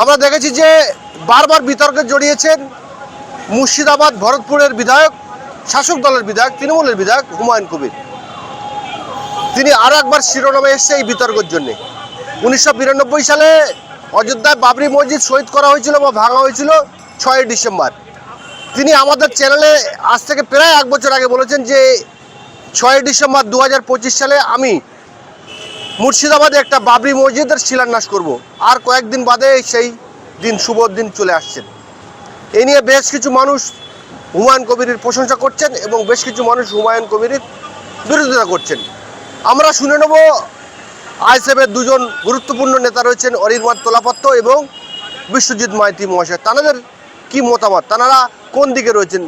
আমরা দেখেছি যে বারবার বিতর্কে জড়িয়েছেন মুর্শিদাবাদ, ভরতপুরের বিধায়ক, শাসক দলের বিধায়ক, তৃণমূলের বিধায়ক হুমায়ুন কবির। তিনি আরও একবার শিরোনামে এসছে এই বিতর্কের জন্যে। উনিশশো বিরানব্বই সালে অযোধ্যায় বাবরি মসজিদ শহীদ করা হয়েছিল বা ভাঙা হয়েছিল ছয়ই ডিসেম্বর। তিনি আমাদের চ্যানেলে আজ থেকে প্রায় এক বছর আগে বলেছেন যে ছয়ই ডিসেম্বর দু হাজার পঁচিশ সালে আমি মুর্শিদাবাদে একটা বাবরি মসজিদের শিলান্যাস করব। আর কয়েকদিন বাদে সেই দিন শুভ দিন চলে আসছেন এই নিয়ে বেশ কিছু মানুষ হুমায়ুন কবিরের প্রশংসা করছেন এবং বেশ কিছু মানুষ হুমায়ুন কবিরের বিরোধিতা করছেন। আমরা শুনে নেব আইসেফের দুজন গুরুত্বপূর্ণ নেতা রয়েছেন অরিরমাদ তোলাপত্র এবং বিশ্বজিৎ মাইতি মহাশয়। তাদের কি মতামত? তারা কোন দিকে রয়েছেন?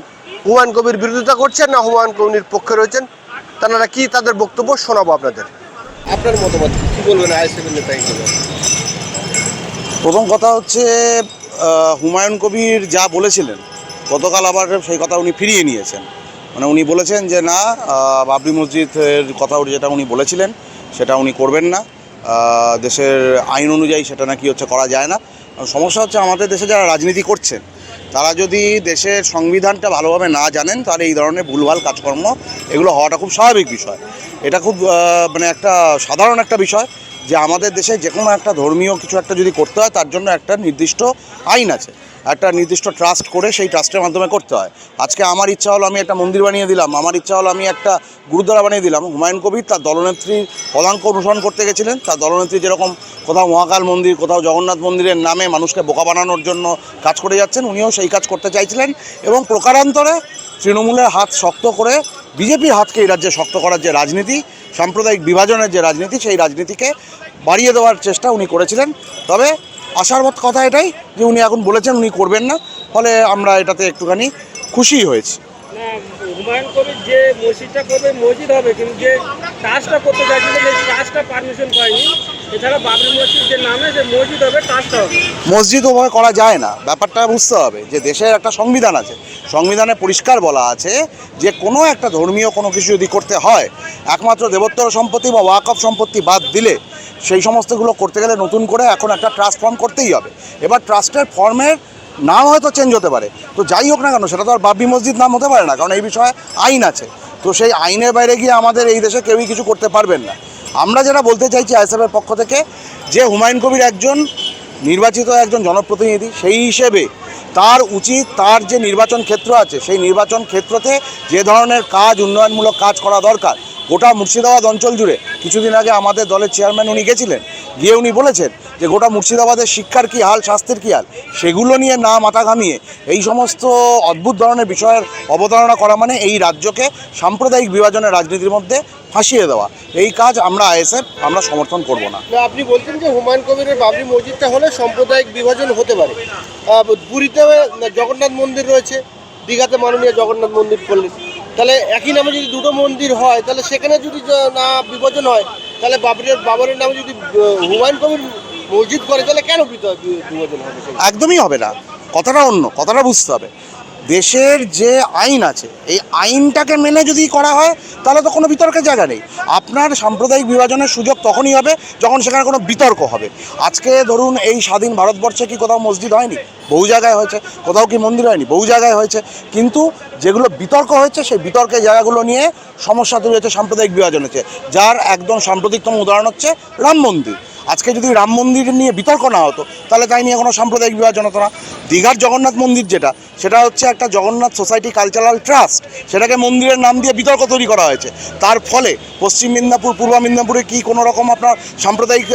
হুমায়ুন কবির বিরোধিতা করছেন না হুমায়ুন কবির পক্ষে রয়েছেন? তারা কি তাদের বক্তব্য শোনাবো আপনাদের? আপনার মতামত কি? বলবেন আইসিএফের নেতা হিসেবে প্রথম কথা হচ্ছে হুমায়ুন কবির যা বলেছিলেন, গতকাল আবার সেই কথা উনি ফিরিয়ে নিয়েছেন। মানে উনি বলেছেন যে, না বাবরি মসজিদের কথা যেটা উনি বলেছিলেন, সেটা উনি করবেন না। দেশের আইন অনুযায়ী সেটা নাকি হচ্ছে করা যায় না। সমস্যা হচ্ছে, আমাদের দেশে যারা রাজনীতি করছেন তারা যদি দেশের সংবিধানটা ভালোভাবে না জানেন, তাহলে এই ধরনের ভুলভাল কাজকর্ম এগুলো হওয়াটা খুব স্বাভাবিক বিষয়। এটা খুব মানে একটা সাধারণ একটা বিষয় যে আমাদের দেশে যে কোনো একটা ধর্মীয় কিছু একটা যদি করতে হয়, তার জন্য একটা নির্দিষ্ট আইন আছে। একটা নির্দিষ্ট ট্রাস্ট করে সেই ট্রাস্টের মাধ্যমে করতে হয়। আজকে আমার ইচ্ছা হলো আমি একটা মন্দির বানিয়ে দিলাম, আমার ইচ্ছা হলো আমি একটা গুরুদ্বারা বানিয়ে দিলাম। হুমায়ুন কবির তার দলনেত্রীর পদাঙ্ক অনুসরণ করতে গেছিলেন। তার দলনেত্রী যেরকম কোথাও মহাকাল মন্দির, কোথাও জগন্নাথ মন্দিরের নামে মানুষকে বোকা বানানোর জন্য কাজ করে যাচ্ছেন, উনিও সেই কাজ করতে চাইছিলেন এবং প্রকারান্তরে তৃণমূলের হাত শক্ত করে বিজেপির হাতকে এই রাজ্যে শক্ত করার যে রাজনীতি, সাম্প্রদায়িক বিভাজনের যে রাজনীতি, সেই রাজনীতিকে বাড়িয়ে দেওয়ার চেষ্টা উনি করেছিলেন। তবে আশার মত কথা এটাই যে উনি এখন বলেছেন উনি করবেন না ফলে আমরা এটাতে একটুখানি খুশি হয়েছি। হুমায়ুন কবির যে মসজিদটা করবে মসজিদ হবে কিন্তু যে কাজটা করতে চাইছিল সেই কাজটা পারমিশন পায়নি এছাড়া বাবরি মসজিদ যে নামে যে মসজিদ হবে কাজটা হবে। মসজিদ ওভাবে করা যায় না ব্যাপারটা বুঝতে হবে যে দেশের একটা সংবিধান আছে। সংবিধানে পরিষ্কার বলা আছে যে কোনো একটা ধর্মীয় কোনো কিছু যদি করতে হয় একমাত্র দেবোত্তর সম্পত্তি বা ওয়াকফ সম্পত্তি বাদ দিলে সেই সমস্তগুলো করতে গেলে নতুন করে এখন একটা ট্রাস্ট ফর্ম করতেই হবে। এবার ট্রাস্টের ফর্মের নাম হয়তো চেঞ্জ হতে পারে। তো যাই হোক না কেন, সেটা তো আর বাবরি মসজিদ নাম হতে পারে না, কারণ এই বিষয়ে আইন আছে। তো সেই আইনের বাইরে গিয়ে আমাদের এই দেশে কেউই কিছু করতে পারবেন না। আমরা যেটা বলতে চাইছি আইএসএফের পক্ষ থেকে, যে হুমায়ুন কবির একজন নির্বাচিত একজন জনপ্রতিনিধি, সেই হিসেবে তার উচিত তার যে নির্বাচন ক্ষেত্র আছে, সেই নির্বাচন ক্ষেত্রতে যে ধরনের কাজ, উন্নয়নমূলক কাজ করা দরকার গোটা মুর্শিদাবাদ অঞ্চল জুড়ে কিছুদিন আগে আমাদের দলের চেয়ারম্যান উনি গেছিলেন। গিয়ে উনি বলেছেন যে গোটা মুর্শিদাবাদের শিক্ষার কী হাল, স্বাস্থ্যের কী হাল? সেগুলো নিয়ে না মাথা ঘামিয়ে এই সমস্ত অদ্ভুত ধরনের বিষয়ের অবতারণা করা মানে এই রাজ্যকে সাম্প্রদায়িক বিভাজনের রাজনীতির মধ্যে ফাঁসিয়ে দেওয়া। এই কাজ আমরা আইএসএফ, আমরা সমর্থন করব না। আপনি বলছেন যে হুমায়ুন কবিরের বাবরি মসজিদটা হলে সাম্প্রদায়িক বিভাজন হতে পারে। পুরীতে জগন্নাথ মন্দির রয়েছে, দীঘাতে মাননীয় জগন্নাথ মন্দির করলেন। তাহলে একই নামে যদি দুটো মন্দির হয়, তাহলে সেখানে যদি না বিভাজন হয়, তাহলে বাবরের বাবরের নামে যদি হুমায়ুন কবির মসজিদ করে, তাহলে কেন বিভাজন হবে একদমই হবে না। কথাটা অন্য, কথাটা বুঝতে হবে। দেশের যে আইন আছে, এই আইনটাকে মেনে যদি করা হয়, তাহলে তো কোনো বিতর্কের জায়গা নেই। আপনার সাম্প্রদায়িক বিভাজনের সুযোগ তখনই হবে যখন সেখানে কোনো বিতর্ক হবে। আজকে ধরুন এই স্বাধীন ভারতবর্ষে কি কোথাও মসজিদ হয়নি? বহু জায়গায় হয়েছে। কোথাও কি মন্দির হয়নি? বহু জায়গায় হয়েছে। কিন্তু যেগুলো বিতর্ক হয়েছে, সেই বিতর্কের জায়গাগুলো নিয়ে সমস্যা তৈরি হচ্ছে সাম্প্রদায়িক বিভাজন হচ্ছে। যার একদম সাম্প্রতিকতম উদাহরণ হচ্ছে রাম মন্দির। আজকে যদি রাম মন্দির নিয়ে বিতর্ক না হতো, তাহলে তাই নিয়ে কোনো সাম্প্রদায়িক বিভাজন হতো না। দীঘার জগন্নাথ মন্দির যেটা, সেটা হচ্ছে একটা জগন্নাথ সোসাইটি কালচারাল ট্রাস্ট। সেটাকে মন্দিরের নাম দিয়ে বিতর্ক তৈরি করা হয়েছে। তার ফলে পশ্চিম মেদিনীপুর, পূর্ব মেদিনীপুরে কি কোনো রকম আপনার সাম্প্রদায়িক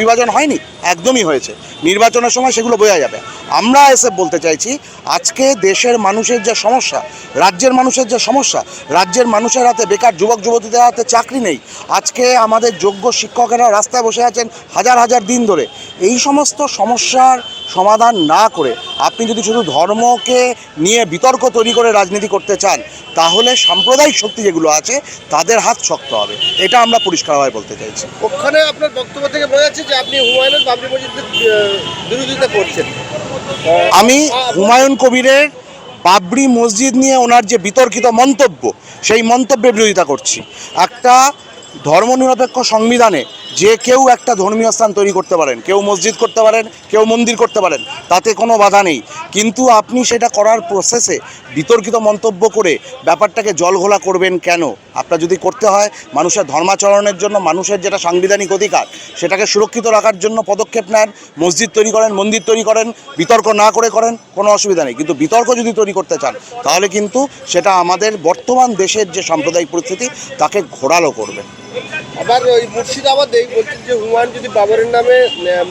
বিভাজন হয়নি? একদমই হয়েছে। নির্বাচনের সময় সেগুলো বোঝা যাবে। আমরা এসে বলতে চাইছি, আজকে দেশের মানুষের যে সমস্যা, রাজ্যের মানুষের যে সমস্যা, রাজ্যের মানুষের হাতে বেকার যুবক যুবতীদের হাতে চাকরি নেই। আজকে আমাদের যোগ্য শিক্ষকেরা রাস্তায় বসে আছেন হাজার হাজার দিন ধরে। এই সমস্ত সমস্যার সমাধান না করে আপনি যদি শুধু ধর্মকে নিয়ে বিতর্ক তৈরি করে রাজনীতি করতে চান তাহলে সাম্প্রদায়িক শক্তি যেগুলো আছে তাদের হাত শক্ত হবে। এটা আমরা পরিষ্কারভাবে বলতে চাইছি। ওখানে আপনার বক্তব্য থেকে বোঝা যাচ্ছে যে আপনি হুমায়ুনের বাবরি মসজিদের বিরোধিতা করছেন। আমি হুমায়ুন কবিরের বাবরি মসজিদ নিয়ে ওনার যে বিতর্কিত মন্তব্য সেই মন্তব্যের বিরোধিতা করছি। একটা ধর্মনিরপেক্ষ সংবিধানে যে কেউ একটা ধর্মীয় স্থান তৈরি করতে পারেন, কেউ মসজিদ করতে পারেন, কেউ মন্দির করতে পারেন, তাতে কোনো বাধা নেই। কিন্তু আপনি সেটা করার প্রসেসে বিতর্কিত মন্তব্য করে ব্যাপারটাকে জলঘোলা করবেন কেন? আপনার যদি করতে হয়, মানুষের ধর্মাচরণের জন্য, মানুষের যেটা সাংবিধানিক অধিকার, সেটাকে সুরক্ষিত রাখার জন্য পদক্ষেপ নেন, মসজিদ তৈরি করেন, মন্দির তৈরি করেন, বিতর্ক না করে করেন, কোনো অসুবিধা নেই। কিন্তু বিতর্ক যদি তৈরি করতে চান, তাহলে কিন্তু সেটা আমাদের বর্তমান দেশের যে সাম্প্রদায়িক পরিস্থিতি, তাকে ঘোরালো করবে। আবার ওই মুর্শিদাবাদে বলছেন যে হুমায়ুন যদি বাবরের নামে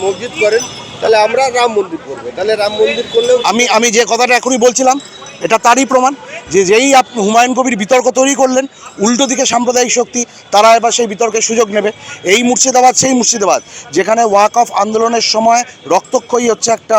মসজিদ করেন, তাহলে আমরা রাম মন্দির করব। তাহলে রাম মন্দির করলেও আমি আমি যে কথাটা এখনই বলছিলাম, এটা তারই প্রমাণ। যে যেই আপনি হুমায়ুন কবির বিতর্ক তৈরি করলেন, উল্টো দিকে সাম্প্রদায়িক শক্তি, তারা এবার সেই বিতর্কের সুযোগ নেবে। এই মুর্শিদাবাদ, সেই মুর্শিদাবাদ, যেখানে ওয়াক অফ আন্দোলনের সময় রক্তক্ষয়ী হচ্ছে একটা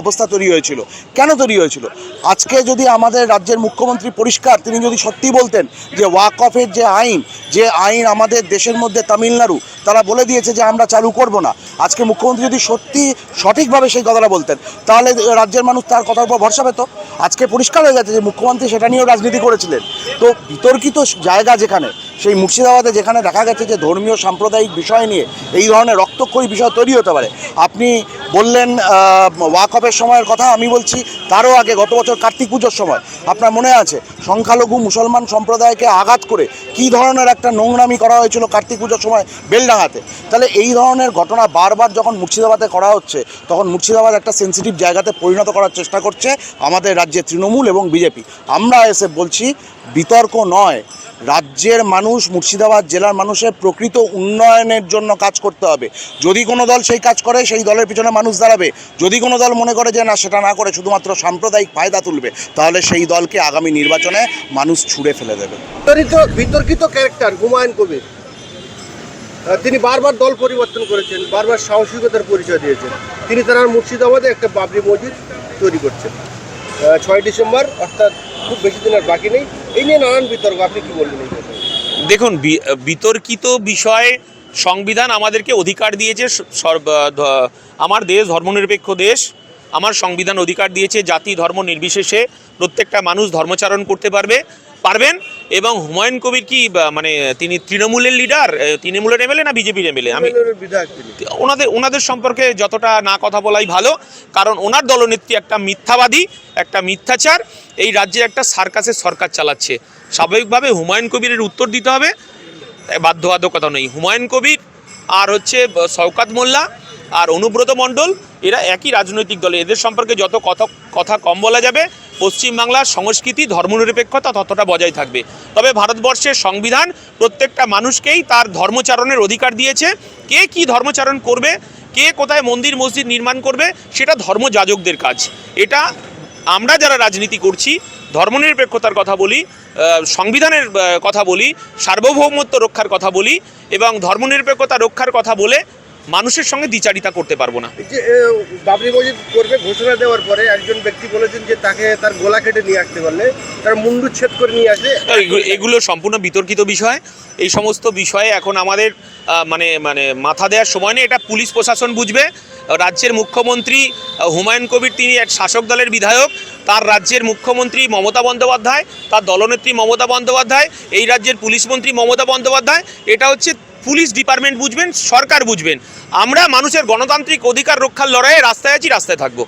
অবস্থা তৈরি হয়েছিল। কেন তৈরি হয়েছিল? আজকে যদি আমাদের রাজ্যের মুখ্যমন্ত্রী পরিষ্কার, তিনি যদি সত্যি বলতেন যে ওয়াক অফের যে আইন যে আইন আমাদের দেশের মধ্যে তামিলনাড়ু, তারা বলে দিয়েছে যে আমরা চালু করব না। আজকে মুখ্যমন্ত্রী যদি সত্যি সঠিকভাবে সেই কথাটা বলতেন, তাহলে রাজ্যের মানুষ তার কথার উপর ভরসা পেত। আজকে পরিষ্কার হয়ে গেছে যে মুখ্যমন্ত্রী সেটা নিয়েও রাজনীতি করেছিলেন। তো বিতর্কিত জায়গা যেখানে, সেই মুর্শিদাবাদে যেখানে দেখা গেছে যে ধর্মীয় সাম্প্রদায়িক বিষয় নিয়ে এই ধরনের রক্তক্ষয়ী বিষয় তৈরি হতে পারে। আপনি বললেন ওয়াকফের সময়ের কথা আমি বলছি, তারও আগে গত বছর কার্তিক পুজোর সময়। আপনার মনে আছে সংখ্যালঘু মুসলমান সম্প্রদায়কে আঘাত করে কী ধরনের একটা নোংরামি করা হয়েছিল কার্তিক পুজোর সময় বেলডাঙাতে তাহলে এই ধরনের ঘটনা বারবার যখন মুর্শিদাবাদে করা হচ্ছে, তখন মুর্শিদাবাদ একটা সেন্সিটিভ জায়গাতে পরিণত করার চেষ্টা করছে আমাদের রাজ্যে তৃণমূল এবং বিজেপি। আমরা এসে বলছি, বিতর্ক নয়। রাজ্যের মানুষ, মুর্শিদাবাদ জেলার মানুষের প্রকৃত উন্নয়নের জন্য কাজ করতে হবে। যদি কোনো দল সেই কাজ করে, সেই দলের পিছনে মানুষ দাঁড়াবে। যদি কোনো দল মনে করে যে, না, সেটা না করে শুধুমাত্র সাম্প্রদায়িক ফায়দা তুলবে, তাহলে সেই দলকে আগামী নির্বাচনে মানুষ ছুঁড়ে ফেলে দেবে। বিতর্কিত ক্যারেক্টার হুমায়ুন কবির। তিনি বারবার দল পরিবর্তন করেছেন, বারবার সাহসিকতার পরিচয় দিয়েছেন। তিনি তার মুর্শিদাবাদে একটা বাবরি মসজিদ তৈরি করছেন। ছয় ডিসেম্বর, অর্থাৎ খুব বেশি দিন আর বাকি নেই। এই নিয়ে নানান বিতর্ক। আপনি কি বলবেন দেখুন বিতর্কিত বিষয়ে সংবিধান আমাদেরকে অধিকার দিয়েছে। সর্ব- আমার দেশ ধর্মনিরপেক্ষ দেশ আমার সংবিধান অধিকার দিয়েছে জাতি ধর্ম নির্বিশেষে। প্রত্যেকটা মানুষ ধর্মচারণ করতে পারবে পারবেন এবং হুমায়ুন কবির কি মানে তিনি তৃণমূলের লিডার? তৃণমূলের এমএলএ না বিজেপির এমএলএ? আমি ওনাদের ওনাদের সম্পর্কে যতটা না কথা বলাই ভালো কারণ ওনার দলনেত্রী একটা মিথ্যাবাদী একটা মিথ্যাচার। এই রাজ্যে একটা সার্কাসের সরকার চালাচ্ছে। স্বাভাবিকভাবে হুমায়ুন কবিরের উত্তর দিতে হবে বাধ্যবাধকতা নেই। হুমায়ুন কবির আর হচ্ছে শওকাত মোল্লা আর অনুব্রত মণ্ডল, এরা একই রাজনৈতিক দলে। এদের সম্পর্কে যত কথা কথা কম বলা যাবে, পশ্চিমবাংলার সংস্কৃতি, ধর্মনিরপেক্ষতা ততটা বজায় থাকবে। তবে ভারতবর্ষের সংবিধান প্রত্যেকটা মানুষকেই তার ধর্মচারণের অধিকার দিয়েছে। কে কি ধর্মচারণ করবে, কে কোথায় মন্দির, মসজিদ নির্মাণ করবে, সেটা ধর্মযাজকদের কাজ। এটা আমরা যারা রাজনীতি করছি, ধর্মনিরপেক্ষতার কথা বলি সংবিধানের কথা বলি, সার্বভৌমত্ব রক্ষার কথা বলি এবং ধর্মনিরপেক্ষতা রক্ষার কথা বলে মানুষের সঙ্গে দ্বিচারিতা করতে পারব না। যে বাবরি মসজিদ করবে ঘোষণা দেওয়ার পরে একজন ব্যক্তি বলেছেন যে তাকে তার গলা কেটে নিয়ে আসতে পারলে তার মুন্ডুচ্ছেদ করে নিয়ে এগু- এগুলো সম্পূর্ণ বিতর্কিত বিষয়। এই সমস্ত বিষয়ে এখন আমাদের মানে মানে মাথা দেওয়ার সময় নেই। এটা পুলিশ প্রশাসন বুঝবে। রাজ্যের মুখ্যমন্ত্রী হুমায়ুন কবির তিনি এক শাসক দলের বিধায়ক। তার রাজ্যের মুখ্যমন্ত্রী মমতা বন্দ্যোপাধ্যায় তার দলনেত্রী মমতা বন্দ্যোপাধ্যায় এই রাজ্যের পুলিশ মন্ত্রী মমতা বন্দ্যোপাধ্যায়। এটা হচ্ছে পুলিশ ডিপার্টমেন্ট বুঝবেন, সরকার বুঝবেন। আমরা মানুষের গণতান্ত্রিক অধিকার রক্ষার লড়াইয়ে রাস্তায় আছি, রাস্তায় থাকব।